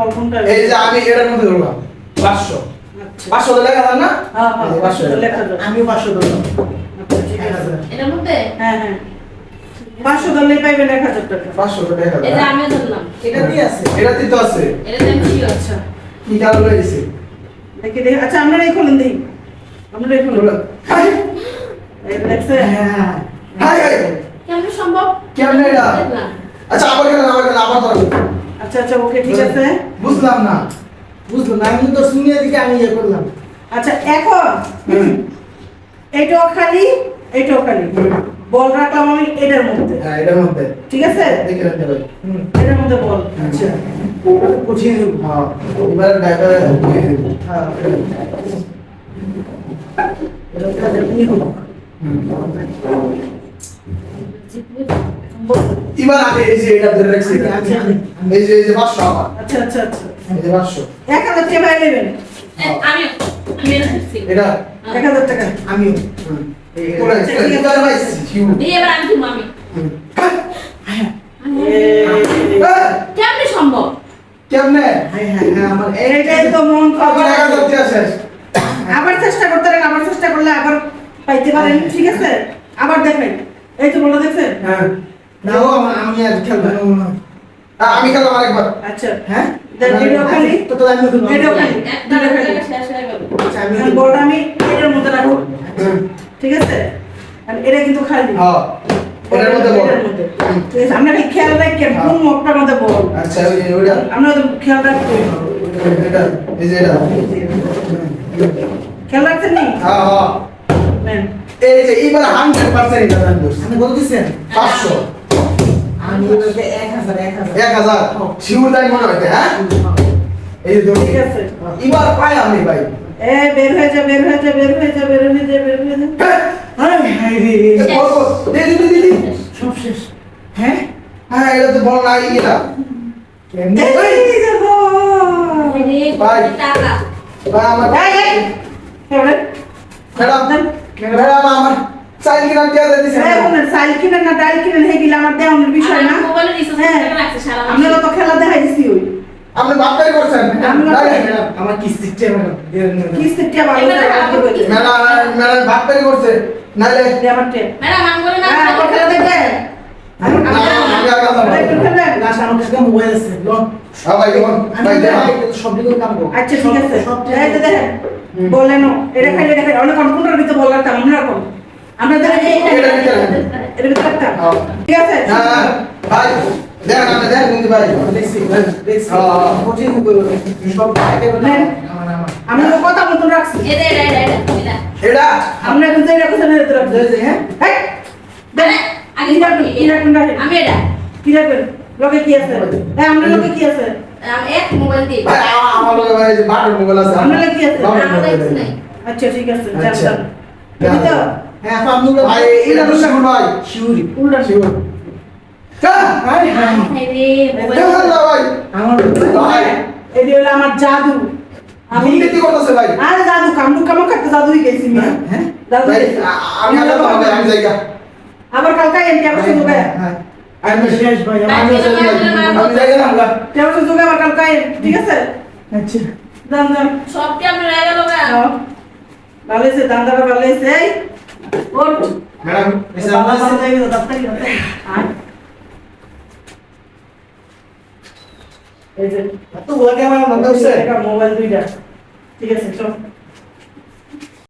বল কোনটা এই যে আমি এটার মধ্যে ধরলাম পাঁচশো। আচ্ছা। পাঁচশো তো লেখা না? হ্যাঁ হ্যাঁ এই লেখা আমিও পাঁচশো ধরলাম। আচ্ছা ঠিক এক আছে এটার মধ্যে? হ্যাঁ হ্যাঁ। পাইবেন টাকা। তো এই ধরলাম। এটা আছে? তো আছে। আমি আচ্ছা। কি কারণ দেখি দেখি। আচ্ছা আপনারাই খোলেন দেখি আপনারাই খোলেন। হাই। এই দেখছেন হ্যাঁ হাই হাই। কেমন সম্ভব? কেমনে এটা? আচ্ছা আবার কেন আবার কেন আবার ধরো আচ্ছা আচ্ছা ওকে ঠিক আছে। বুঝলাম না। বুঝলো না আমি তো শুনিয়ে দিকে আমি ইয়ে করলাম। আচ্ছা এখন হুম। এইটাও খালি এইটাও খালি। বল রাখলাম আমি এটার মধ্যে। হ্যাঁ এটার মধ্যে। ঠিক আছে? দেখে রাখতে পারি এটার মধ্যে বল। আচ্ছা। বুঝিয়ে দেবো। হ্যাঁ এবার ড্রাইভার দিয়ে দেব। হ্যাঁ এটা দেখুন হলো এবার আগে এই যে এটা ধরে রাখছি আচ্ছা, এই যে এই যে পাঁচশো আমার। আচ্ছা আচ্ছা আচ্ছা। এই যে পাঁচশো। এক হাজার টাকা ভাই নেবেন আমিও। আমি এটা? এক হাজার টাকা। আমিও। কেমনে সম্ভব? কেমনে? হ্যাঁ হ্যাঁ হ্যাঁ আমার এইটাই তো মন আবার চেষ্টা করতে পারেন আবার চেষ্টা করলে আবার পাইতে পারেন ঠিক আছে? আবার দেখেন এই তো বলে দেখছেন হ্যাঁ। না ও আমি আর খেলব না। আমি খেলাম আরেকবার। আচ্ছা। হ্যাঁ? দেন ভিডিও খালি। তো তো আমি খেলব। ভিডিও খালি। একটা জায়গা শেষ হয়ে গেল। আচ্ছা আমি বলটা আমি এটার মধ্যে রাখব। ঠিক আছে? আর এটা কিন্তু খালি। হ্যাঁ। এটার মধ্যে বল। ঠিক আছে আমরা খেয়াল হ্যাঁ। কোন মধ্যে বল? আচ্ছা ওইটা। আমরা তো খেয়াল রাখব এটা। এই যে এটা। খেয়াল রাখছেন নি? হ্যাঁ হ্যাঁ। এই যে এটা বলতেছেন? পাঁচশো। আমি বলতে এক হাজার এক হাজার। এক হাজার? শিউর তাই মনে হয়? হ্যাঁ। এই ঠিক আছে। এবার পাই আমি ভাই। এ বের হয়ে যা বের হয়ে যা বের হয়ে যা বের হয়ে যা বের হয়ে যা। হ্যাঁ। হাই হাই রে। এ বল বল দে দে দে দে সব শেষ। হ্যাঁ? হ্যাঁ এটা তো বল না এটা। কেমনে? এই ভাই। ভাই আমার এই এই। ম্যাডাম ম্যাডাম আমার চাইল কিনা দিয়ে ওনার সাইল কিনেন না ডাইল কিনেন হে গিলা আমার দেওয়ানোর বিষয় না। মোবাইলে হ্যাঁ করে রাখছে সারা আমরা তো খেলা দেখাই দিছি ওই। আপনি করছেন? আমার টাকা করছে। আমার ম্যাডাম আমি বলে না হ্যাঁ খেলা হ্যাঁ আচ্ছা ঠিক আছে। সব এই যে দেখেন বলেন এটা খাইলে অনেক কম্পিউটার ভিতরে বল আমরা রকম আমরা দেখেন এটা ভিতরে। রাখতাম হ্যাঁ। ঠিক আছে? হ্যাঁ ভাই ভাই। দেখছি দেখছি। সব। আমার আমার আমরা তো কথা মতন রাখছি। এটা এটা। এটা? আমরা কিন্তু হ্যাঁ। এই আগে রাখেন আমি এটা। কি রাখবেন? লোকে কি আছে? হ্যাঁ আমরা লোকে কি আছে? এক মোবাইল দিয়ে। ভাই আমার লগে ভাই যে বাটার মোবাইল আছে। আপনার লাগে কি আছে? আমার কাছে। নাই। আচ্ছা ঠিক আছে আচ্ছা। তো? হ্যাঁ ভাই এটা তো ভাই শিউরি উল্টা হ্যাঁ হায়। ভাই আমার ভাই। আমার জাদু। আমি করতেছে ভাই? আরে জাদু কামড়ু কামড় জাদুই গেছি হ্যাঁ আমি আমি জায়গা। আবার কালকে এমনি আবার হ্যাঁ আমি শেষ ভাই ভাই, আমি জায়গা। না, আমি জায়গা না আবার সে যোগায় আবার কালকে ঠিক আছে? আচ্ছা। যান যান সব কি হয়ে গেল যাও। ভালো হয়েছে দান্দাটা ভালো হয়েছে এই ওঠ ম্যাডাম বাবা ভালো হয়ে গেছে তাড়াতাড়ি হবে। আয়। এই যে তো ওকে আমার মনে হচ্ছে মোবাইল দুইটা ঠিক আছে চল